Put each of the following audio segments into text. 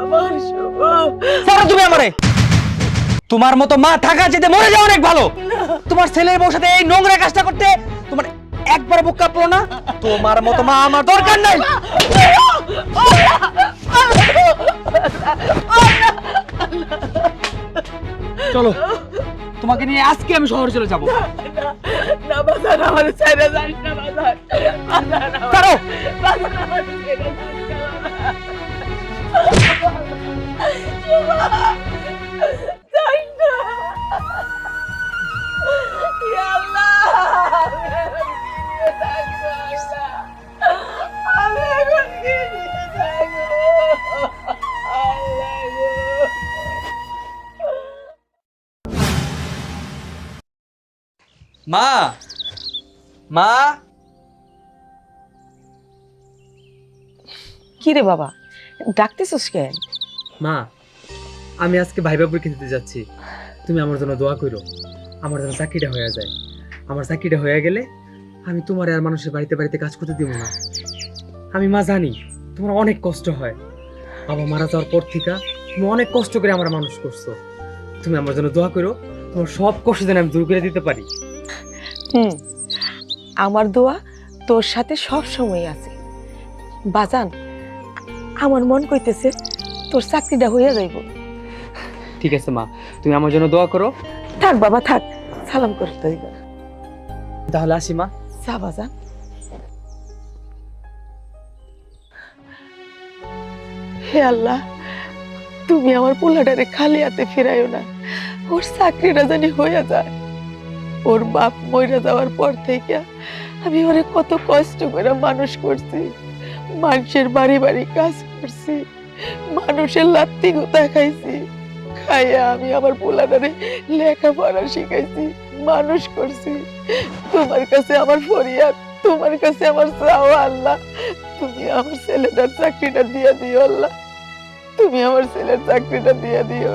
আমার শুভ। ছাড়ো তুমি আমারে। তোমার মতো মা থাকা যেতে মরে যাওয়া অনেক ভালো। তোমার ছেলের বউর সাথে এই নোংরা কাজটা করতে তোমার একবার বুক কাঁপলো না? তোমার মতো মা আমার দরকার নাই। চলো তোমাকে নিয়ে আজকে আমি শহরে চলে যাব। না বাজার আমার ছেড়ে যাস না বাজার। বাজার আমার ছেড়ে যাস। মা মা। কি রে বাবা ডাকতেছিস কেন? মা, আমি আজকে ভাইবা পরীক্ষা দিতে যাচ্ছি। তুমি আমার জন্য দোয়া করো। আমার জন্য চাকরিটা হয়ে যায়। আমার চাকরিটা হয়ে গেলে আমি তোমার আর মানুষের বাড়িতে বাড়িতে কাজ করতে দিব না। আমি মা জানি, তোমার অনেক কষ্ট হয়। বাবা মারা যাওয়ার পর থেকে তুমি অনেক কষ্ট করে আমার মানুষ করছ। তুমি আমার জন্য দোয়া করো, তোমার সব কষ্ট যেন আমি দূর করে দিতে পারি। হুম, আমার দোয়া তোর সাথে সব সময় আছে। বাজান, আমার মন কইতেছে তোর চাকরিটা হইয়া যাইব। ঠিক আছে মা তুমি আমার জন্য দোয়া করো। থাক বাবা থাক। সালাম করতে হইব। তাহলে আসি মা। যা বাজান। হে আল্লাহ তুমি আমার পোলাটারে খালি হাতে ফিরাইও না। ওর চাকরিটা জানি হইয়া যায়। ওর বাপ মইরা যাওয়ার পর থেকে আমি ওরে কত কষ্ট করে মানুষ করছি। মানুষের বাড়ি বাড়ি কাজ করছি। মানুষের লাত্তি গুতা খাইছি। খাইয়া আমি আমার পোলাটারে লেখাপড়া শিখাইছি, মানুষ করছি। তোমার কাছে আমার ফরিয়াদ, তোমার কাছে আমার চাওয়া আল্লাহ। তুমি আমার ছেলেটার চাকরিটা দিয়ে দিও আল্লাহ। তুমি আমার ছেলের চাকরিটা দিয়ে দিও।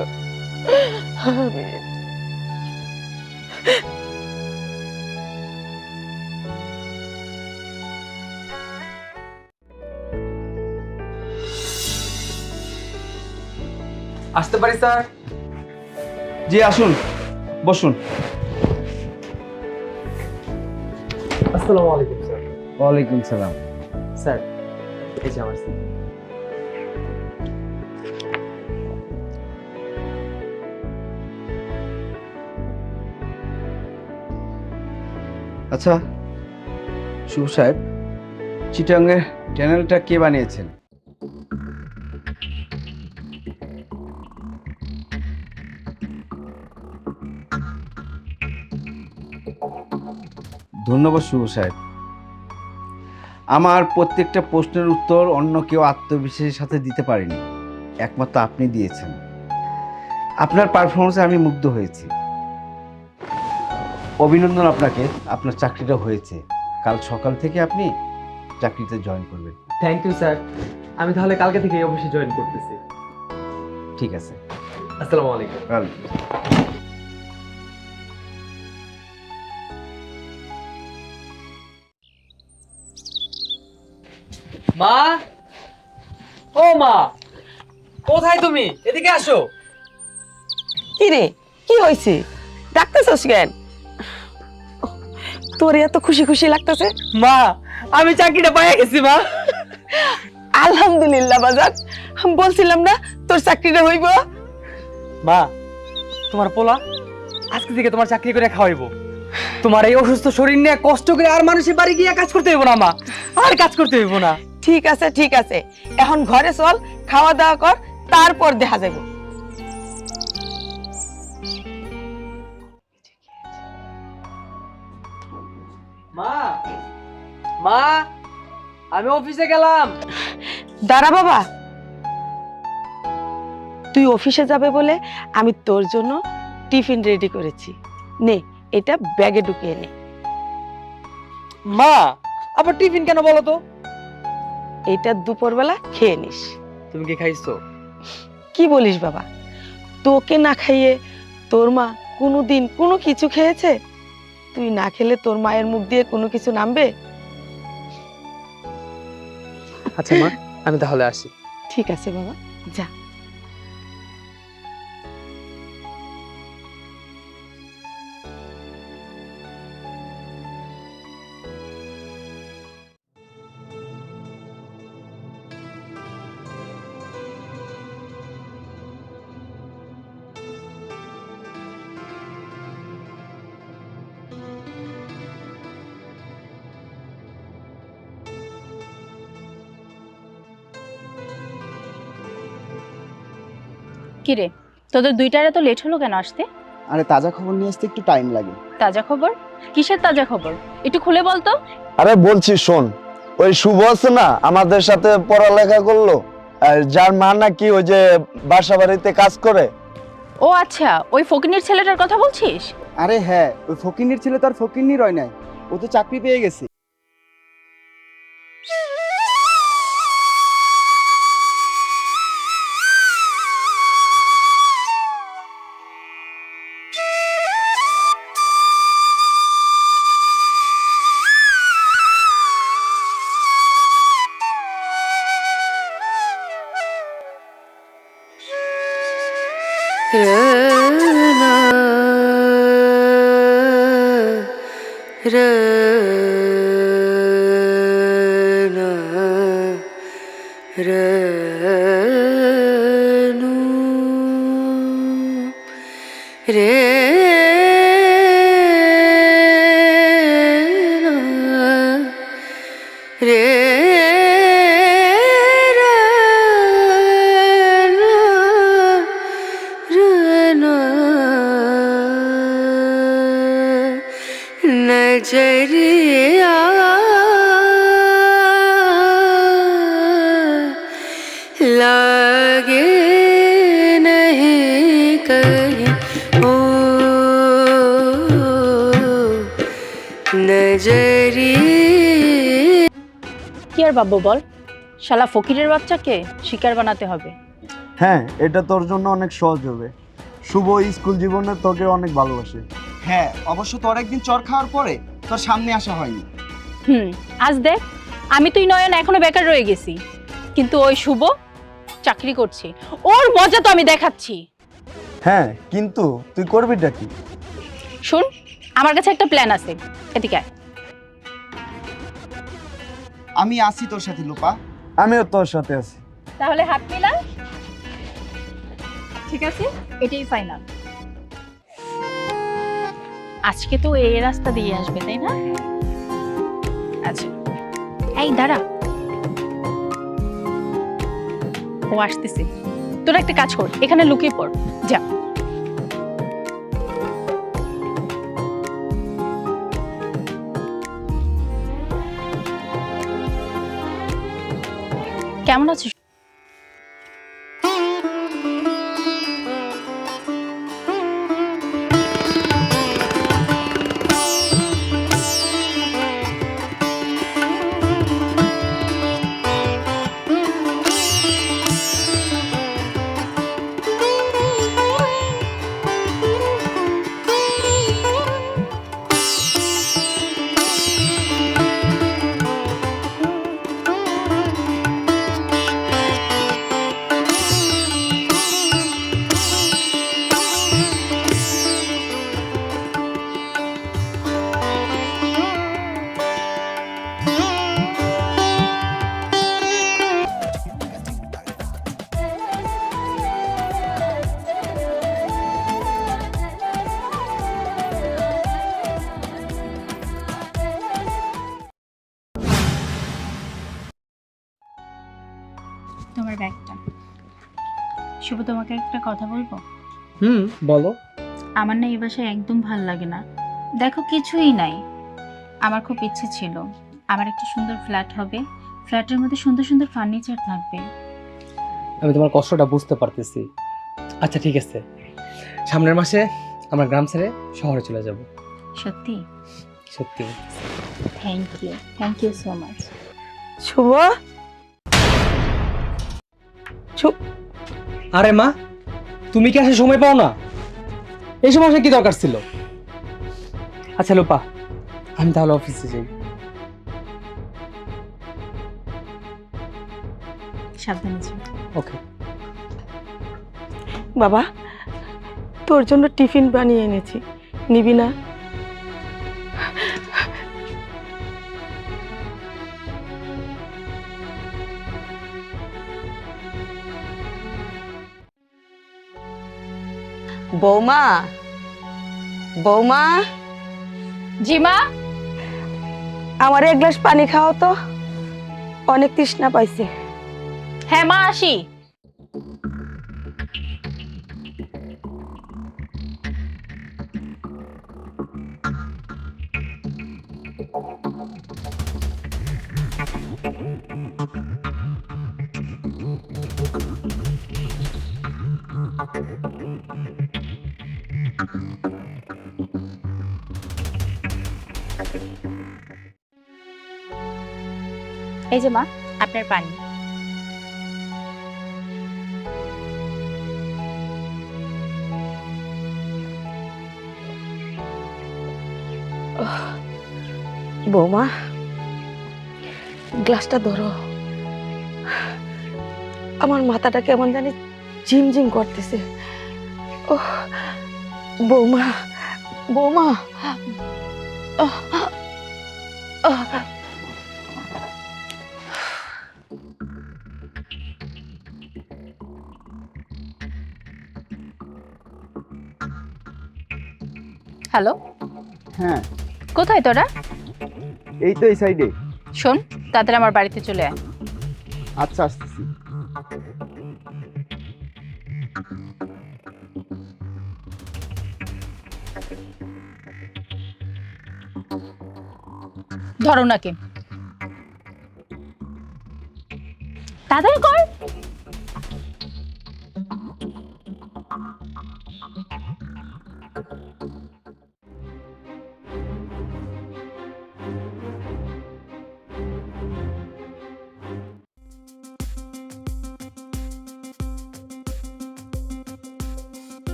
আমি আসতে পারি স্যার? জি আসুন বসুন। আসসালামু আলাইকুম স্যার। ওয়ালাইকুম সালাম। স্যার এই যে আমার আচ্ছা শুভ সাহেব চিটাঙ্গের চ্যানেলটা কে বানিয়েছেন? ধন্যবাদ শুভ সাহেব। আমার প্রত্যেকটা প্রশ্নের উত্তর অন্য কেউ আত্মবিশ্বাসের সাথে দিতে পারেনি। একমাত্র আপনি দিয়েছেন। আপনার পারফরমেন্সে আমি মুগ্ধ হয়েছি। অভিনন্দন আপনাকে আপনার চাকরিটা হয়েছে। কাল সকাল থেকে আপনি চাকরিতে জয়েন করবেন। থ্যাংক ইউ স্যার আমি তাহলে কালকে থেকে এই অফিসে জয়েন করতেছি। ঠিক আছে। আসসালামু আলাইকুম। মা? ও মা কোথায় তুমি? এদিকে আসো। কি রে কি হয়েছে ডাকতেছস কেন? তোর এত খুশি খুশি লাগতেছে? মা আমি চাকরিটা পেয়ে গেছি মা। আলহামদুলিল্লাহ বাজার আমি বলছিলাম না তোর চাকরিটা হইব? মা তোমার পোলা আজকে থেকে তোমার চাকরি করে খাওয়াইবো। তোমার এই অসুস্থ শরীর নিয়ে কষ্ট করে আর মানুষের বাড়ি গিয়ে কাজ করতে হইব না মা। আর কাজ করতে হইব না। ঠিক আছে ঠিক আছে। এখন ঘরে চল খাওয়া দাওয়া কর তারপর দেখা যাবে। মা মা আমি অফিসে গেলাম। দাঁড়া বাবা। তুই অফিসে যাবে বলে আমি তোর জন্য টিফিন রেডি করেছি। নে এটা ব্যাগে ঢুকিয়ে নে। মা আবার টিফিন কেন বলো তো? এটা দুপুরবেলা খেয়ে নিস। তুমি কি খাইছো? কি বলিস বাবা? তোকে না খাইয়ে তোর মা কোনোদিন কোনো কিছু খেয়েছে? তুই না খেলে তোর মায়ের মুখ দিয়ে কোনো কিছু নামবে? আচ্ছা মা আমি তাহলে আসি। ঠিক আছে বাবা যা। কিরে তোদের দুইটারে তো লেট হলো কেন আসতে? আরে তাজা খবর নিয়ে আসতে একটু টাইম লাগে। তাজা খবর? কিসের তাজা খবর? একটু খুলে বলতো আরে বলছি শোন ওই শুভ আছে না আমাদের সাথে পড়ালেখা করল আর যার মা নাকি ওই যে বাসা বাড়িতে কাজ করে। ও আচ্ছা ওই ফকিনীর ছেলেটার কথা বলছিস? আরে হ্যাঁ ওই ফকিন্নির ছেলে তো আর ফকিন্নি রয় নাই ও তো চাকরি পেয়ে গেছে। রে কি আর বাবু বল? শালা ফকিরের বাচ্চাকে শিকার বানাতে হবে। হ্যাঁ এটা তোর জন্য অনেক সহজ হবে। শুভ স্কুল জীবনে তোকে অনেক ভালোবাসে। হ্যাঁ অবশ্য তোর একদিন চর খাওয়ার পরে তোর সামনে আসা হয়নি। হুম আজ দেখ আমি তুই নয়ন এখনও বেকার রয়ে গেছি। কিন্তু ওই শুভ চাকরি করছে। ওর মজা তো আমি দেখাচ্ছি। হ্যাঁ কিন্তু তুই করবিটা কি? শুন আমার কাছে একটা প্ল্যান আছে। এদিকে আয়। আমি আসি তোর সাথে লোপা। আমিও তোর সাথে আছি। তাহলে হাত মিলা ঠিক আছে? এটাই ফাইনাল আজকে তো এই রাস্তা দিয়ে আসবে তাই না? আচ্ছা। এই দাঁড়া। ও আসতেছে। তোর একটা কাজ কর এখানে লুকিয়ে পড়। যা। কেমন আছিস শুভ তোমাকে একটা কথা বলব? হুম বলো। আমার না এই বাসায় একদম ভালো লাগে না। দেখো কিছুই নাই। আমার খুব ইচ্ছে ছিল। আমার একটা সুন্দর ফ্ল্যাট হবে। ফ্ল্যাটের মধ্যে সুন্দর সুন্দর ফার্নিচার থাকবে। আমি তোমার কষ্টটা বুঝতে পারতেছি। আচ্ছা ঠিক আছে। সামনের মাসে আমরা গ্রাম ছেড়ে শহরে চলে যাব। সত্যি? সত্যি। Thank you thank you so much Shubho? Shubho আরে মা তুমি কি আসে সময় পাও না? এই সময় কি দরকার ছিল? আচ্ছা লোপা আমি তাহলে অফিসে যাই। সাবধানে ওকে বাবা তোর জন্য টিফিন বানিয়ে এনেছি। নিবি না? বৌমা? বৌমা? জিমা? আমার এক গ্লাস পানি খাও তো। অনেক তৃষ্ণা পাইছে। হ্যাঁ মা আসি। এই যে মা, আপনার পানি। বৌমা, গ্লাসটা ধরো। আমার মাথাটা কেমন জানি ঝিমঝিম করতেছে। ও বৌমা বৌমা। আহ। হ্যালো। হ্যাঁ। কোথায় তোরা? এই তো এই সাইডে। শোন তাদের আমার বাড়িতে চলে আয়। আচ্ছা আসতেছি। ধরো নাকি তাড়াতাড়ি কর।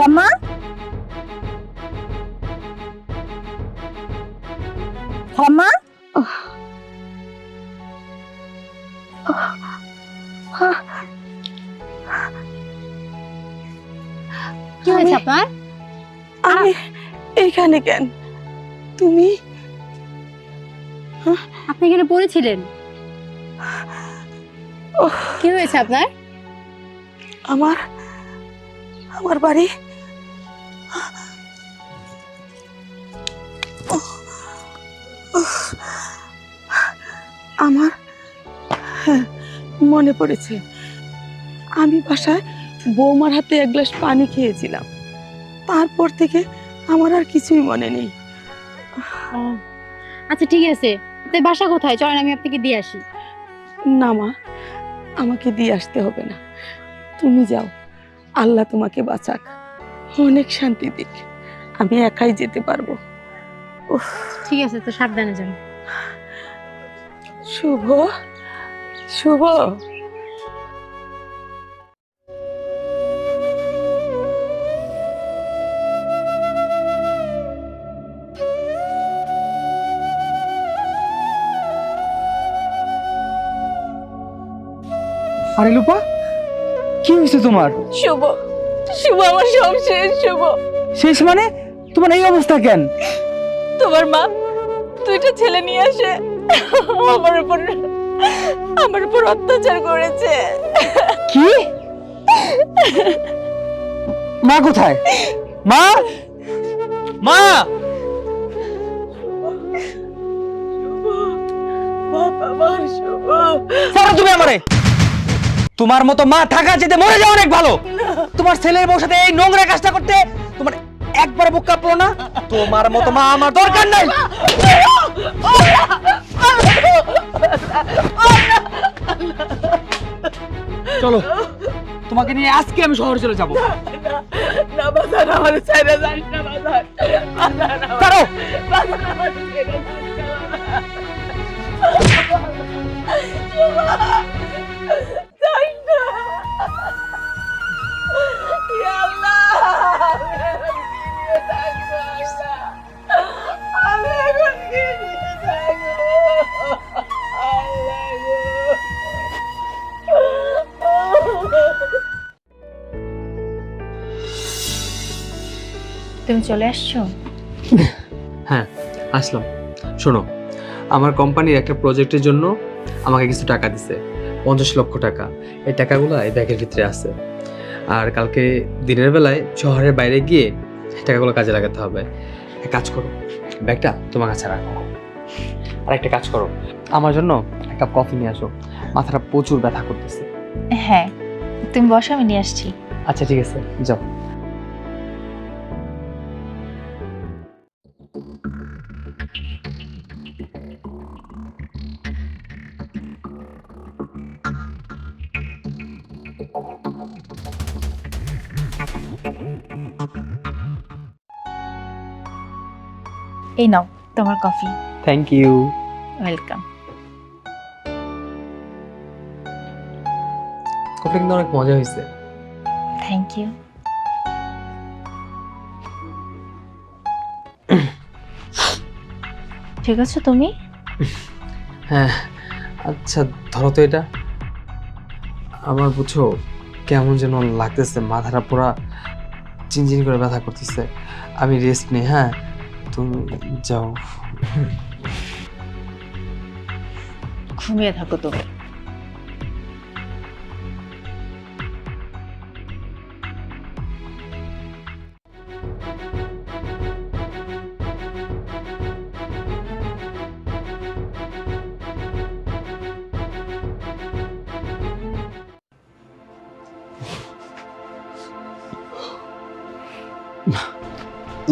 খালাম্মা খালাম্মা কি হয়েছে আপনার? আমি এইখানে কেন? তুমি? আপনি এখানে পড়েছিলেন। ওহ। কি হয়েছে আপনার? আমার আমার বাড়ি আমার হ্যাঁ, মনে পড়েছে আমি বাসায় বৌমার হাতে এক গ্লাস পানি খেয়েছিলাম। তারপর থেকে আমার আর কিছুই মনে নেই। আচ্ছা ঠিক আছে। তাই বাসা কোথায়? চলেন আমি আপনাকে দিয়ে আসি। না মা আমাকে দিয়ে আসতে হবে না। তুমি যাও আল্লাহ তোমাকে বাঁচাক। অনেক শান্তি দিক। আমি একাই যেতে পারব। ঠিক আছে তো সাবধানে যান শুভ শুভ। আরে লুপা কি হয়েছে তোমার? শুভ শুভ আমার সব শেষ শুভ। শেষ মানে? তোমার এই অবস্থা কেন? তোমার মা দুইটা ছেলে নিয়ে আসে। আমার উপর আমার উপর অত্যাচার করেছে। কি? মা কোথায়? মা! মা! তোমার মতো মা থাকা যেতে মরে যাও অনেক ভালো। তোমার ছেলের বউ সাথে এই নোংরা কাজটা করতে তোমার একবার বুক কাঁপলো না? তোমার মতো মা আমার দরকার নাই। চলো তোমাকে নিয়ে আজকে আমি শহরে চলে যাব। না বাজার আমার ছেড়ে যাস না বাজার। বাজার ছাড়ো। বাজার আমার ছেড়ে যাস না তুমি চলে আসছো? হ্যাঁ আসলাম। শোনো আমার কোম্পানির একটা প্রজেক্টের জন্য আমাকে কিছু টাকা দিছে পঞ্চাশ লক্ষ টাকা। এই টাকাগুলো এই ব্যাগের ভিতরে আছে। আর কালকে দিনের বেলায় শহরের বাইরে গিয়ে টাকাগুলো কাজে লাগাতে হবে। এক কাজ করো ব্যাগটা তোমার কাছে রাখো। আর একটা কাজ করো আমার জন্য এক কাপ কফি নিয়ে আসো। মাথাটা প্রচুর ব্যথা করতেছে। হ্যাঁ তুমি বসো আমি নিয়ে আসছি। আচ্ছা ঠিক আছে যাও। এই নাও তোমার coffee. Thank you welcome coffee কিন্তু অনেক মজা হয়েছে। থ্যাংক ইউ ঠিক আছে তুমি? হ্যাঁ আচ্ছা ধরো তো এটা। আমার বুঝছ কেমন যেন লাগতেছে মাথাটা পুরা চিনচিন করে ব্যথা করতেছে। আমি রেস্ট নেই হ্যাঁ? তুমি যাও ঘুমিয়ে থাকো তুমি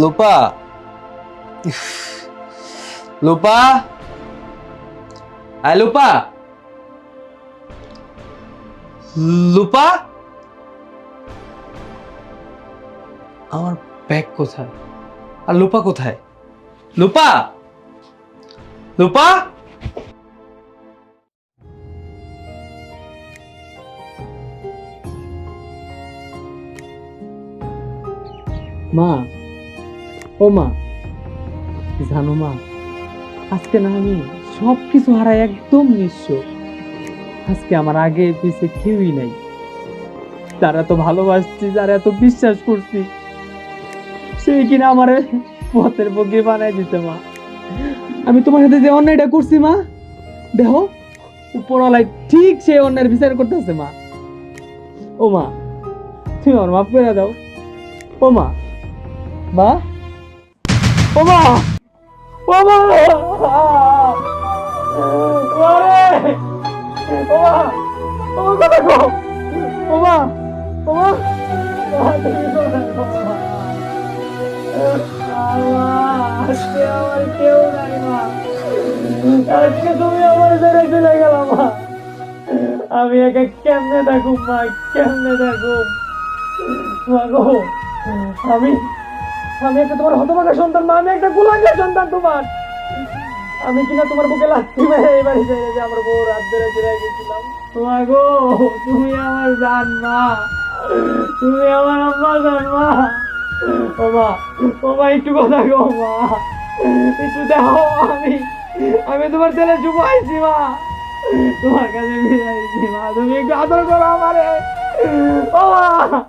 লোপা ইস, লোপা? আয় লোপা। লোপা? আমার ব্যাগ কোথায়? আর লোপা কোথায়? লোপা? লোপা? মা, ও মা। জানো মা? আজকে না আমি সব কিছু হারাই একদম নিঃস্ব। আজকে আমার আগে পিছে কেউই নাই। তারা এত ভালোবাসছি, যারা এত বিশ্বাস করছি। সেই কিনা আমার পথের পক্ষে বানাই দিতে, মা। আমি তোমার সাথে যে অন্যায়টা করছি, মা, দেখো উপরওয়ালাই ঠিক সে অন্যায়ের বিচার করতেছে, মা। ও মা, তুমি আমার মাফ করে দাও। ও মা মা, ও মা। আজকে তুমি আমার ছেড়ে চলে গেল মা আমি একা কেমনে থাকুম মা? কেমনে থাকুম মা গো, আমি আমি একটা তোমার হতভাগা সন্তান, মা, আমি একটা গুলাঙ্গার সন্তান তোমার। আমি কিনা তোমার বুকে লাথি মেরে এই বাড়ি ছেড়ে যে আমার বউ রাত ধরে ফিরে গেছিলাম। মা গো, তুমি আমার জান, মা। তুমি আমার আম্মা জান, মা। ও মা ও মা, একটু কথা গো মা। একটু দেখো, আমি আমি তোমার ছেলে চুপাইছি, মা। তোমার কাছে ফিরে মা। তুমি একটু আদর করো আমারে। ও মা।